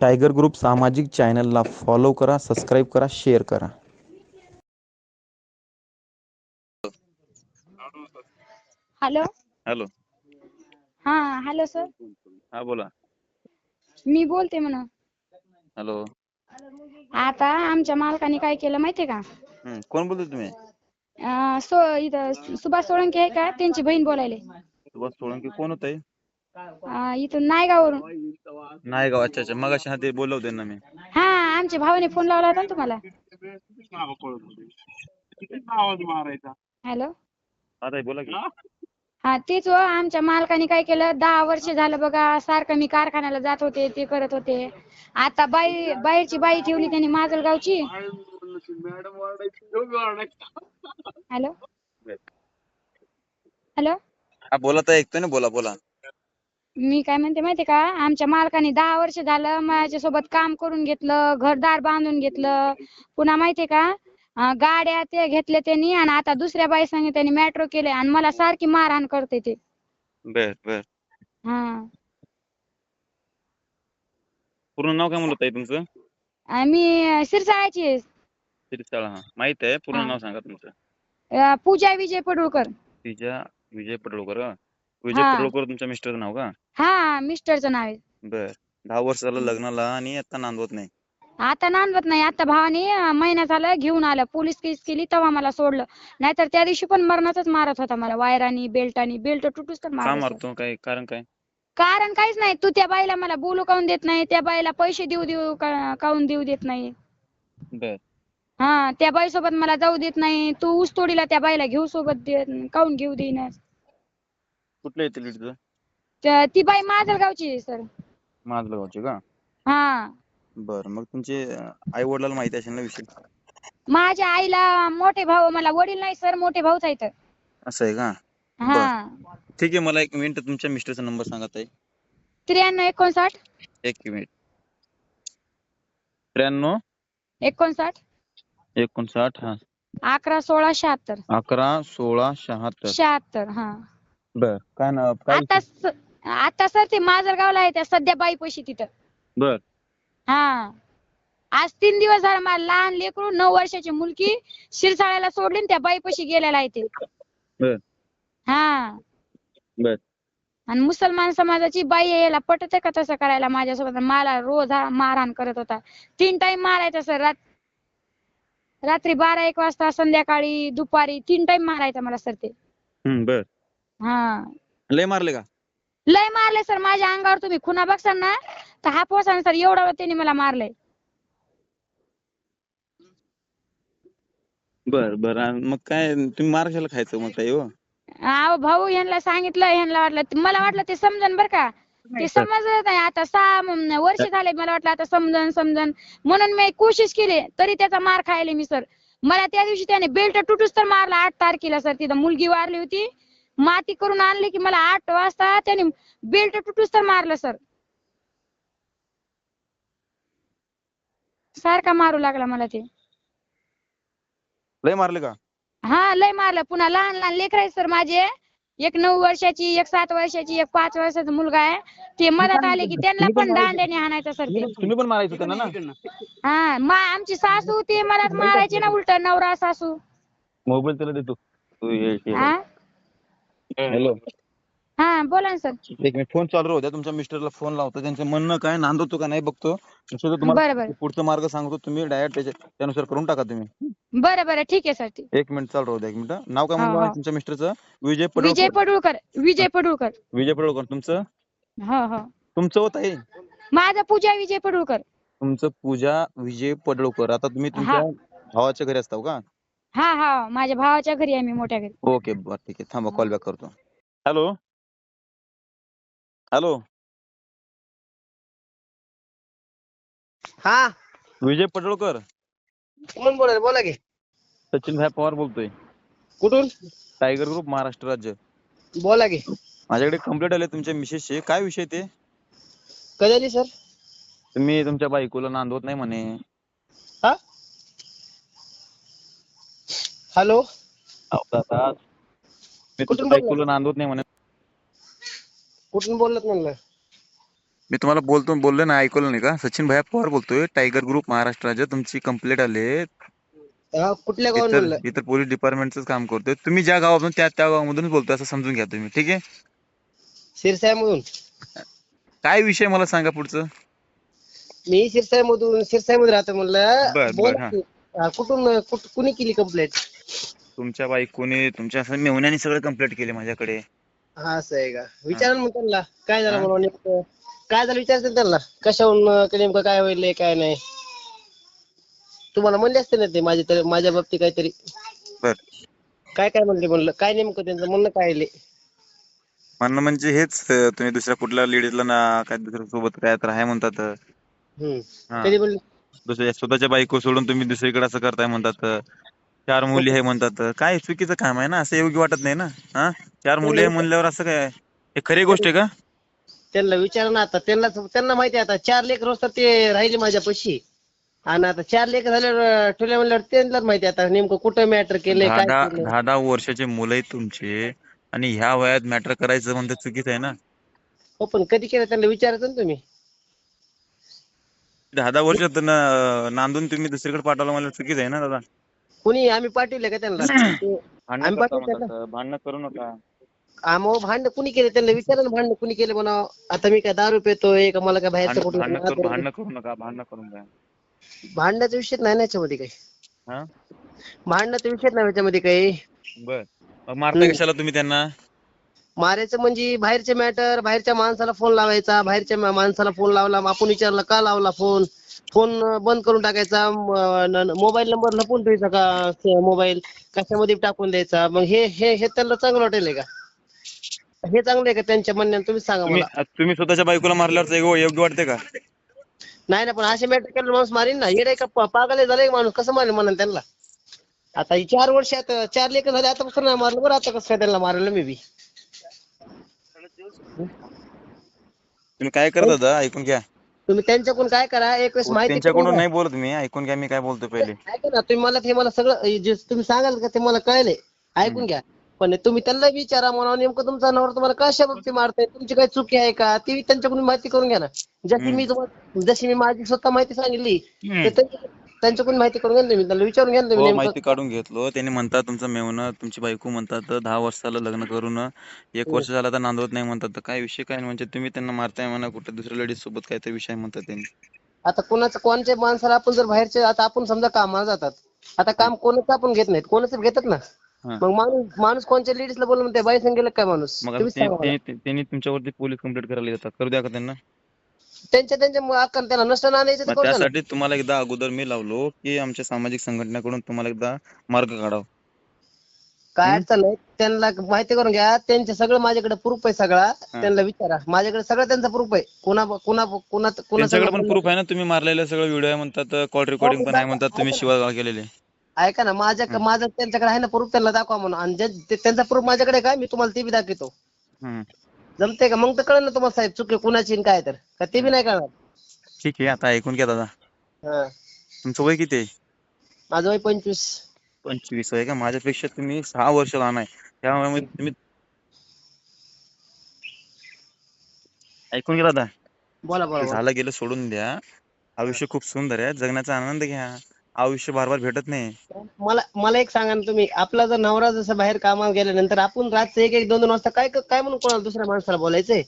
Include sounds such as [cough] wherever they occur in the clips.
Tiger group सामाजिक चॅनलला follow करा सबस्क्राईब करा शेअर करा. हॅलो. हॅलो. हा हॅलो सर. हा बोला. मी बोलते म्हणा. हॅलो. आता आमच्या मालकाने काय केलं माहितीये का? कोण बोलतो तुम्ही? अं, सो इथं सुभाष सोळंके आहे का? त्यांची बहीण बोलायले. सुभाष सोळंकी कोण होत? आहे अं, इथून नायगाववरून. नाही गाव अच्छा अच्छा मग हा ते बोलवते ना मी. हा आमच्या भावाने फोन लावला होता ना तुम्हाला. हॅलो हा बोला की. हा? तेच हो आमच्या मालकाने काय केलं दहा वर्ष झालं बघा सारखं मी कारखान्याला जात होते ते करत होते. आता बाई बाहेरची बाई ठेवली त्यांनी माजलगावची हॅलो हॅलो हा बोला ताई ऐकतोय ना बोला बोला. मी काय म्हणते माहितीये का? आमच्या मालकाने दहा वर्ष झालं माझ्यासोबत काम करून घेतलं घरदार बांधून घेतलं. पुन्हा माहितीये का? अं, गाड्या ते घेतल्या त्यांनी आणि आता दुसऱ्या बाई संग त्यांनी मेट्रो केले आणि मला सारखी मारहाण करते ते. बर बर. हा. पूर्ण नाव काय म्हणलं ताई तुमचं? आणि मी शिरसाळ्याची आहे. शिरसाळ हा. माहीत आहे. पूर्ण हा. नाव सांगा तुमचं. अं, पूजा विजय पडुळकर. तिच्या विजय पडळकर विजय हा. पडळकर तुमच्या मिस्टरचं नाव का? हा मिस्टरचं नाव आहे. बर. दहा वर्ष झालं लग्नाला आणि आता नांदवत नाही. आता नांदवत नाही. आता भावाने अं, महिना झाला घेऊन आलं. पोलीस केस केली तेव्हा मला सोडलं. नाहीतर त्या दिवशी पण मरणाचंच मारत होता मला. वायरानी बेल्टानी बेल्ट तुटूच तर का मारत होता. मारतो? काय कारण काय? कारण काहीच नाही. तू त्या बाईला मला बोलू काऊन देत नाही? त्या बाईला पैसे देऊ देऊ का- काऊन देऊ देत नाही? बर. हा त्या बाई सोबत मला जाऊ देत नाही. तू ऊसतोडीला त्या बाईला घेऊ सोबत देत काऊन घेऊ देईनास? कुठलं येते तुझं त्या- ती बाई माजलगावची आहे सर. माझगावचे का? हा. बर मग तुमचे आई वडिलांना माहिती असेल ना विषय? माझ्या आईला मोठे भाऊ मला वडील नाही सर मोठे भाऊच आहेत. असं आहे का? हा. ठीक आहे मला एक मिनिट तुमच्या मिस्टरचा नंबर सांगा ताई. त्र्याण्णव एकोणसाठ. एक मिनिट. त्र्याण्णव. एकोणसाठ. एकोणसाठ हा. अकरा सोळा शहात्तर. अकरा सोळा शहात्तर. शहात्तर हा. बर. काय नाव काय आता स- आता सर ते माजलगावला आहे त्या सध्या बाई पैसे तिथं. बर. हा. आज तीन दिवस झाला मला लहान लेकरू नऊ वर्षाची मुलगी शिरसाळ्याला सोडली आणि त्या बाईपाशी गेलेला आहे ते. बर. हा. बर. आणि मुसलमान समाजाची बाई आहे, याला पटत का तसं करायला माझ्यासोबत? मला रोज हा मारहाण करत होता. तीन टाइम मारायचा सर रात रात्री बारा एक वाजता संध्याकाळी दुपारी तीन टाइम मारायचा मला सर ते. हम्म बर. हा. लय मारले का? लय मारले सर माझ्या अंगावर तुम्ही खुना बघसाल ना तर हा पोसा सर एवढा त्यांनी मला मारलंय बर बर. आणि मग काय तुम्ही मार कशाला खायचं मग ताई हो? अहो भाऊ ह्यांना सांगितलं ह्यांना वाटलं मला वाटलं ते समजन बर का. ते समजत नाही. आता सहा म- वर्ष झाले मला वाटलं आता समजन समजन. म्हणून मी कोशिश केली तरी त्याचा मार खायले मी सर. मला त्या दिवशी त्याने बेल्ट तुटूच तर मारला आठ तारखेला सर. तिथं मुलगी वारली होती. माती करून आणली की मला आठ वाजता त्याने बेल्ट तुटूच तर मारलं सर. सारखा मारू लागला मला ते. लय मारले का? हा लय मारलं. पुन्हा लहान लहान लेकर आहेत सर माझे. एक नऊ वर्षाची एक सात वर्षाची एक पाच वर्षाचा मुलगा आहे. ते मदत आले की त्यांना पण दांड्याने हाणायचं सर ते. तुम्ही पण मारायचं त्यांना ना? हा मा आमची सासू ते मला मारायचे ना उलट नवरा सासू. मोबाईल त्याला देतो. तू हे हा? हॅलो. हा बोला ना सर. एक मिनिट फोन चालू राहू द्या. तुमच्या मिस्टरला फोन लावतो. त्यांचं म्हणणं काय नांदवतो का नाही बघतो. तसं तुम्हाला बरं बरं. पुढचा मार्ग सांगतो. तुम्ही डायरेक्ट त्याच्या त्यानुसार करून टाका तुम्ही. बरं बरं. ठीक आहे सर. ठीक एक मिनिट चालू राहू द्या. एक मिनिट. नाव काय हो, म्हणलं हो. तुमच्या मिस्टरचं? विजय विजय पडळकर. पडुळकर विजय पडुळकर. विजय पडळकर तुमचं? हो हो. तुमचं होत आहे माझा पूजा विजय पडुळकर. तुमचं पूजा विजय पडळकर. आता तुम्ही तुमच्या भावाच्या घरी असता का? हा हा माझ्या भावाच्या घरी आहे मी मोठ्या घरी. ओके बर ठीक आहे. थांबा कॉल बॅक करतो. हॅलो हॅलो हा. विजय पडळकर. कोण बोला बोला की. सचिन भाई पवार बोलतोय. कुठून? टायगर ग्रुप महाराष्ट्र राज्य. बोला की. माझ्याकडे कंप्लेंट आले तुमच्या मिसेसचे काय विषय ते? कधी आली सर तुम्ही तुमच्या बायकोला नांदवत नाही म्हणे. हा? हॅलो. मी कुठून बोलला? नांदवत नाही म्हणे कुठून बोललात म्हणलं? मी तुम्हाला बोलतो बोललो ना ऐकलं नाही का? सचिन भैया पवार बोलतोय टायगर ग्रुप महाराष्ट्राच्या तुमची कंप्लेंट आली. हा, कुठल्या गावात इतर म्हणलं इतर पोलीस डिपार्टमेंटच काम करतोय. तुम्ही ज्या गावातून त्या त्या गावामधूनच बोलतोय असं समजून घ्या तुम्ही ठीक आहे? शिरसाईमधून. काय विषय मला सांगा पुढचं? मी शिरसाईमधून शिरसाईमध्ये राहतो म्हणलं. बर, बर, बोला हा. की. हा, कुठून कुठ- कुणी केली कंप्लेंट तुमच्या बायकोने तुमच्या असं मेवण्याने सगळं कंप्लेंट केली माझ्याकडे. हा असं आहे का? विचारा ना मग त्यांना. काय झालं हा. म्हणून नेमकं? काय झालं विचारते ना त्यांना? कशाहून अं, नेमकं काय होईल काय नाही? तुम्हाला म्हणले असते ना ते माझे तरी माझ्या बाबतीत काहीतरी. बर. काय काय म्हणले म्हणलं? काय नेमकं त्यांचं म्हणणं काय आहे? म्हणणं म्हणजे हेच अं, तुम्ही दुसऱ्या कुठल्या लेडीजला ना काय दुसऱ्या सोबत काय तर आहे म्हणतात. हम्म. हा. कधी म्हणले दुसऱ्या स्वतःच्या बायको सोडून तुम्ही दुसरीकडे असं करताय म्हणतात चार मुली आहे म्हणतात. काय चुकीचं काम आहे ना असं योग्य वाटत नाही ना हा? चार मुली आहे म्हणल्यावर असं काय हे खरी गोष्ट आहे का? त्यांना विचारा ना आता त्यांना त्यांना माहिती आहे आता चार लेकर तर ते राहिले माझ्यापाशी आणि आता चार लेकर झाल्यावर ठेवल्या म्हणल्यावर त्यांनाच माहिती आहे आता नेमकं कुठं मॅटर केलंय दहा काय दहा केलंय. दहा दहा वर्षाचे मुलं आहेत तुमचे आणि ह्या वयात मॅटर करायचं म्हणजे चुकीचं आहे ना? हो पण कधी केलं त्यांना विचारायचं ना तुम्ही? दहा दहा वर्षात न- नांदून तुम्ही दुसरीकडे पाठवलं मला चुकीचं आहे ना दादा. कुणी आम्ही पाठवले का त्यांना? [clears throat] ते- भांडणं आम्ही करता पाठवलं म्हणतात, भांडणं करू नका. आम्ही भांडण कुणी केले? त्यांना विचारा ना भांडण कुणी केले म्हणा. आता मी काय दारू पितोय का मला काय बाहेरचं भांडणं कुठलं भांडणं करू भांडणं करू नका भांडणं करू नका भांडणाचा विषय नाही ना याच्यामध्ये काही. हा? भांडणाचा विषय नाही याच्यामध्ये काही. बर. मग मारताय कशाला तुम्ही त्यांना? मारायचं म्हणजे बाहेरचे मॅटर बाहेरच्या माणसाला फोन लावायचा बाहेरच्या माणसाला फोन लावला आपण विचारलं का लावला फोन फोन बंद करून टाकायचा मोबाईल नंबर लपवून ठेवायचा का मोबाईल कशामध्ये टाकून द्यायचा? मग हे हे हे त्यांना चांगलं वाटेल का? हे चांगलं आहे का त्यांच्या म्हणण्यानं? तुम्ही सांगा मला. तुम्ही स्वतःच्या बायकोला मारल्यावर योग्य वाटते का? नाही ना पण असे मॅटर केलं माणूस मारीन ना. येडे का पागल झाले माणूस. कसं मारेल म्हणून त्यांना? आता चार वर्ष आता चार लेकर झाले आता कसं नाही मारलं बरं. आता कसं काय त्यांना मारलं मी बी तुम्ही काय करता दादा ऐकून घ्या. तुम्ही त्यांच्याकडून काय करा? एक वेळेस माहिती त्यांच्याकडून नाही बोलत मी. ऐकून घ्या मी काय बोलतोय पहिले. ऐका ना तुम्ही मला ते मला सगळं जे तुम्ही सांगाल का ते मला कळले. ऐकून घ्या. पण तुम्ही त्यांना विचारा म्हणा नेमकं तुमचा नवरा तुम्हाला कशा बाबतीत मारताय? तुमची काही चुकी आहे का? ती त्यांच्याकडून माहिती करून घ्या ना. जशी मी तुम्हाला जशी मी माझी स्वतः माहिती सांगितली. त्यांच्याकडून माहिती करून ना तुम्ही त्यांना विचारून ना तुम्ही हो नेमकं. माहिती काढून घेतलो. त्यांनी म्हणतात तुमचं मेवणं तुमची बायको म्हणतात दहा वर्षाला लग्न करून एक वर्ष झालं तर नांदवत नाही म्हणतात. तर काय विषय काय? म्हणजे तुम्ही त्यांना मारताय म्हणा कुठे दुसऱ्या लेडीज सोबत काहीतरी विषय म्हणतात त्यांनी. आता कोणाचं कोणच्या माणसाला आपण जर बाहेरचे आता आपण समजा कामाला जातात. आता काम कोणाचं आपण घेत नाहीत. कोणाचं घेतात ना? हा. मग माणूस माणूस कोणच्या लेडीजला बोलून त्या बाई संग गेलं काय माणूस? मग तुम्हीच ते- सांगा मला. ते- ते- त्यांनी तुमच्यावरती पोलीस कंप्लेंट करायला येतात. करू द्या का त्यांना? त्यांच्या त्यांच्या अक्कल त्याला नसतं आणायचं तर मग. त्यासाठी तुम्हाला एकदा अगोदर मी लावलो की आमच्या सामाजिक संघटनेकडून तुम्हाला एकदा मार्ग काढावा. काय अडचण नाही. त्यांना माहिती करून घ्या. त्यांचे सगळं माझ्याकडे प्रूफ आहे सगळा. त्यांना विचारा. माझ्याकडे सगळं त्यांचा प्रूफ आहे. कुणा कुणा कुणा कुणा त्यांच्याकडे पण प्रूफ आहे ना? तुम्ही मारलेलं सगळं व्हिडिओ म्हणतात कॉल रेकॉर्डिंग पण आहे म्हणतात तुम्ही शिवागाळ केलेले. ऐका ना. माझ्या माझं त्यांच्याकडे आहे ना प्रूफ त्यांना दाखवा म्हणून. आणि जे- ते- त्यांचा प्रूफ माझ्याकडे आहे का? मी तुम्हाला ते बी दाखवतो. हम्म. जमते का? मग तर कळलं ना तुम्हाला साहेब चुकी कुणाची आणि काय तर. का ते बी नाही कळणार? ठीक आहे आता ऐकून घ्या दादा. हा. तुमचं वय किती आहे? माझं वय पंचवीस. पंचवीस आहे का? माझ्यापेक्षा तुम्ही सहा वर्ष लहान आहे. त्यामुळे मग तुम्ही ऐकून घ्या दादा. बोला बोला बोला. झालं गेलं सोडून द्या. आयुष्य खूप सुंदर आहे. जगण्याचा आनंद घ्या. आयुष्य बार भेटत नाही. मला मला एक सांगा ना तुम्ही आपला जर नवरा जसं बाहेर कामाला गेल्यानंतर आपण रातचं एक एक दोन दोन वाजता काय काय म्हणून कोणाला दुसऱ्या माणसाला बोलायचंय?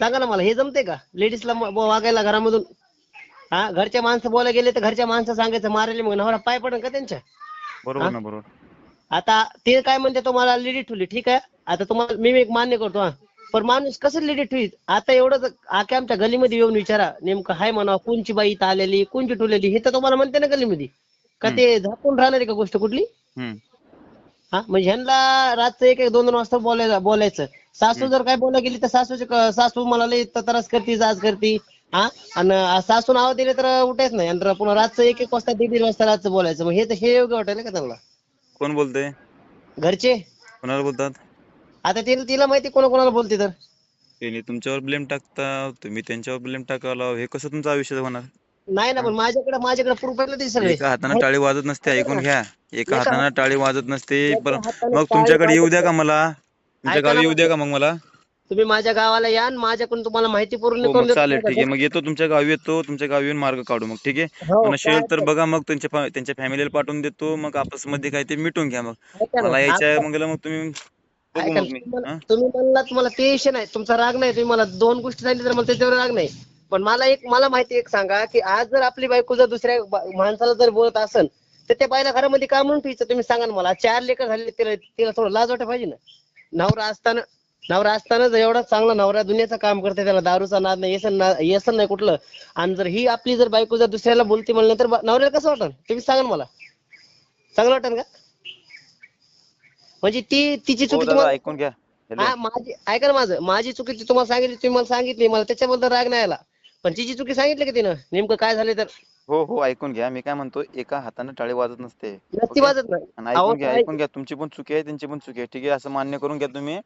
सांगा ना मला हे जमते का? लेडीजला वागायला घरामधून. हा घरच्या माणसं बोलायला गेले तर घरच्या माणसं सांगायचं मारले मग नवरा पाय पडेल का त्यांच्या? बरोबर ना बरोबर. आता ते काय म्हणते तुम्हाला लेडी ठेवली ठीक आहे? आता तुम्हाला मी एक मान्य करतो हा. पण माणूस कसं लेडी ठेवीत आता एवढं जर आख्या आमच्या गलीमध्ये येऊन विचारा नेमकं हाय म्हणा कोणची बाई इथं आलेली कोणची ठेवलेली हे तर तुम्हाला म्हणते ना गलीमध्ये. का ते झाकून राहणार आहे का गोष्ट कुठली? हा म्हणजे ह्यांना रातचं एक एक दोन दोन वाजता बोलायला बोलायचं. सासू जर काय बोलायला गेली तर सासूचे क- सासू मला लई त्रास करती जाच करती हा? आणि सासू नाव दिले तर उठायच नाही. आणि पुन्हा रातचं एक एक वाजता दीड दीड वाजता रातचं बोलायचं मग हे तर हे योग्य वाटेल का त्यांना? कोण बोलतंय घरचे? कोणाला बोलतात? आता तिला तिला माहिती कोणा कोणाला बोलते तर. त्यांनी तुमच्यावर ब्लेम टाकता तुम्ही त्यांच्यावर ब्लेम टाकायला हे कसं तुमचं आयुष्य होणार? नाही ना पण माझ्याकडे माझ्याकडे प्रूफ आहे ना ते सगळे. एका हाताने टाळी वाजत नसते ऐकून घ्या. एका हाताने टाळी वाजत नसते एका पर हाताने मग टाळी तुमच्याकडे येऊ द्या का मला? तुमच्या ऐका ना गावी येऊ द्या. का मग मला? तुम्ही माझ्या गावाला या आणि माझ्याकडून तुम्हाला माहिती पूर्ण हो करून मग देतो. चालेल ठीक आहे. मग येतो तुमच्या गावी येतो तुमच्या गावी येऊन मार्ग काढू मग ठीक आहे? हो, काय तर बघा मग त्यांच्या फा- त्यांच्या फॅमिलीला पाठवून देतो मग आपसमध्ये काय ते मिटून घ्या मग. ऐका ना, मला यायच्या मग मग तुम्ही बघू ऐका मग ना, मी. तुम्हाला- हा? तुम्ही म्हणलात मला ते विषय नाही तुमचा राग नाही तुम्ही मला दोन गोष्टी सांगितल्या तर मला त्याच्यावर राग नाही. पण मला एक मला माहिती एक सांगा की आज जर आपली बायको जर दुसऱ्या माणसाला जर बोलत असेल तर त्या बाईला घरामध्ये का म्हणून ठेवायचं? तुम्ही सांगा ना मला. चार लेकर झाले तिला तिला थोडं लाज वाटायला पाहिजे ना. नवरा असताना नवरा असताना जर एवढा चांगला नवरा दुनियाचं काम करते त्याला दारूचा नाद नाही येसन ना येसन नाही कुठलं. आणि जर ही आपली जर बायको जर दुसऱ्याला बोलते म्हणलं तर नवऱ्याला कसं वाटन तुम्ही सांगा ना मला. चांगलं वाटन का? म्हणजे ती तिची हो चुकी दादा तुम्हाला ऐकून घ्या. हा माझी ऐका ना माझं. माझी चुकी तुम्हाला सांगितली तुम्ही मला सांगितली मला त्याच्याबद्दल राग नाही आला. पण तिची चुकी सांगितली का तिनं? नेमकं काय झालं तर? हो हो ऐकून घ्या. मी काय म्हणतो एका हाताने टाळी वाजत नसते? वाजत नाही. आणि अहो, ऐकून घ्या काय- ऐकून घ्या. तुमची पण चुकी आहे त्यांची पण चुकी आहे. ठीक आहे असं मान्य करून घ्या तुम्ही.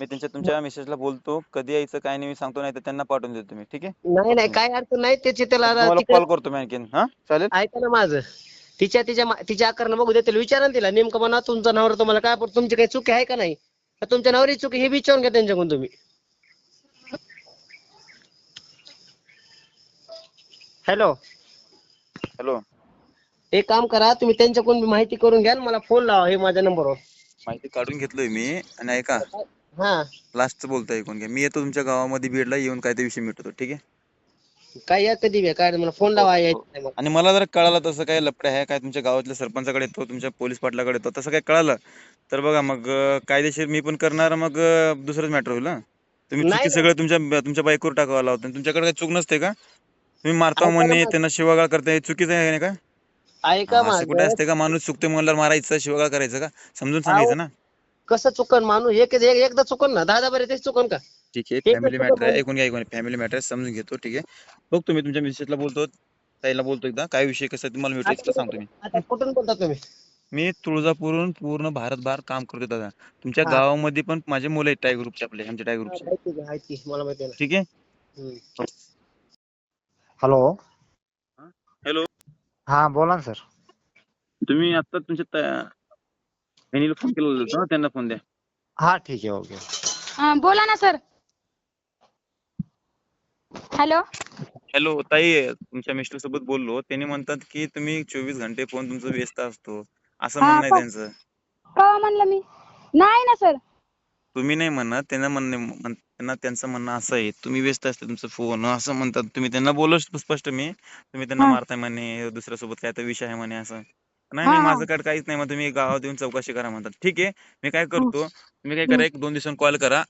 मी त्यांच्या तुमच्या मिसेसला बोलतो. कधी यायचं काय नाही मी सांगतो नाही तर त्यांना पाठवून देतो तुम्ही ठीक आहे? नाही नाही काय अडचण नाही. त्याची त्याला तुम्हाला तिकडे- कॉल करतो मी आणखीन हा? चालेल? ऐका ना माझं. तिच्या तिच्या मा- तिच्या आकारानं बघू देतील विचारा ना तिला. नेमकं म्हणा तुमचा नवरा तुम्हाला काय तुमची काही चुकी आहे का नाही? का तुमच्या नवऱ्याची चुकी हे विचारून घ्या त्यांच्याकडून तुम्ही. हॅलो. हॅलो. एक काम करा तुम्ही त्यांच्याकडून माहिती करून घ्या आणि मला फोन लावा हे माझ्या नंबरवर. माहिती काढून घेतलोय मी आणि ऐका. हा. लास्टचं बोलतो ऐकून घ्या. मी येतो तुमच्या गावामध्ये बीडला येऊन काय ते विषय मिटवतो ठीक आहे? काय या कधी बी काय मला फोन लावा यायचं नाही मग. आणि मला जर कळालं तसं काय लपडे आहे काय तुमच्या गावातल्या सरपंचाकडे येतो तुमच्या पोलीस पाटलाकडे येतो तसं काय कळालं? तर बघा मग अं, कायदेशीर मी पण करणार मग अं, दुसरंच मॅटर होईल ना तुम्ही नाही, चुकी नाही. सगळं तुमच्या तुमच्या बाईकवर टाकावं लावता तुमच्याकडे काही चूक नसते का? तुम्ही मारता म्हणणे. त्यांना शिवागाळ करताय हे चुकीचं आहे नाही का? ऐका असं कुठे माझं असते का? माणूस चुकते म्हणल्यावर मारायचं शिवागाळ करायचं का? समजून सांगायचं ना. कसं चुकन माणूस? एक एक- एकदा चुकन ना. दहा दहा बरे तेच चुकन का? ठीक आहे फॅमिली मॅटर आहे. बोलू? ऐकून घ्या ऐकून फॅमिली मॅटर समजून घेतो. ठीक आहे. बघ तुम्ही तुमच्या मिसेसला बोलतो ताईला बोलतो एकदा. काय विषय कसं आहे तुम्हाला भेटायचं सांगतो मी आता कुठून बोलता तुम्ही? मी तुळजापूरहून पूर्ण भारतभर काम करतो दादा तुमच्या हा. गावामध्ये पण माझे मुलं आहेत टाय ग्रुपचे आपले आमच्या टाय ग्रुपचे. माहिती माहिती आहे, ठीक आहे. हम्म. हॅलो हॅलो हा बोला ना सर तुम्ही आता तुमच्या ता- बहिणीला फोन केलेला होता ना त्यांना फोन द्या. हा ठीक आहे ओके. हा, बोला ना सर हॅलो हॅलो ताई तुमच्या मिस्टर सोबत बोललो. त्यांनी म्हणतात की तुम्ही चोवीस घंटे फोन तुमचा व्यस्त असतो. असं हा, म्हणणं आहे पण- त्यांचं. कवा म्हणलं मी. नाही ना सर तुम्ही नाही म्हणत त्यांना म्हणणे म्हण- त्यांना त्यांचं म्हणणं असं आहे तुम्ही व्यस्त असते तुमचं फोन असं म्हणतात. तुम्ही त्यांना बोललो स्पष्ट मी. तुम्ही त्यांना हा. मारताय म्हणे दुसऱ्यासोबत काय तर विषय आहे म्हणे असं. नाही हा, नाही हा. माझं काय काहीच नाही मग तुम्ही गावात येऊन चौकशी करा म्हणतात. ठीक आहे मी काय करतो तुम्ही काय करा एक दोन दिवसांनी कॉल करा.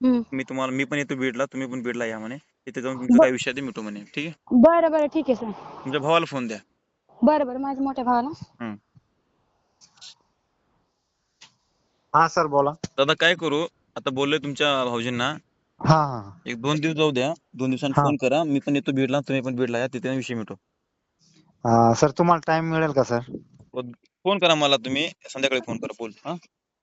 हम्म. मी तुम्हाला मी पण येतो बीडला तुम्ही पण बीडला या म्हणे. तिथे जाऊन तुमचा काय विषय आहे ते मिटू म्हणे. ठीक आहे? बरं बरं ठीक आहे सर. तुमच्या भावाला फोन द्या. बरं बरं माझ्या मोठ्या भावाला. हम्म. हा सर बोला. दादा काय करू? आता बोललोय तुमच्या भाऊजींना. हा हा एक दोन दिवस जाऊ द्या. दोन दिवसांनी हा. फोन करा. मी पण येतो बीडला तुम्ही पण बीडला या तिथे विषय मिटू. हा सर तुम्हाला टाइम मिळेल का सर? फोन करा मला तुम्ही. संध्याकाळी फोन करा बोल. हा?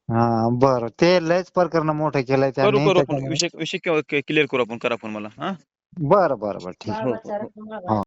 हा बरं. ते लयच प्रकरण मोठं केलंय करू त्यांनी. करू आपण त्याच्यामुळे- विषय विषय क्लिअर करू आपण करा फोन मला. हा? बरं बरं बरं. ठीक आहे. हो, हो, हो.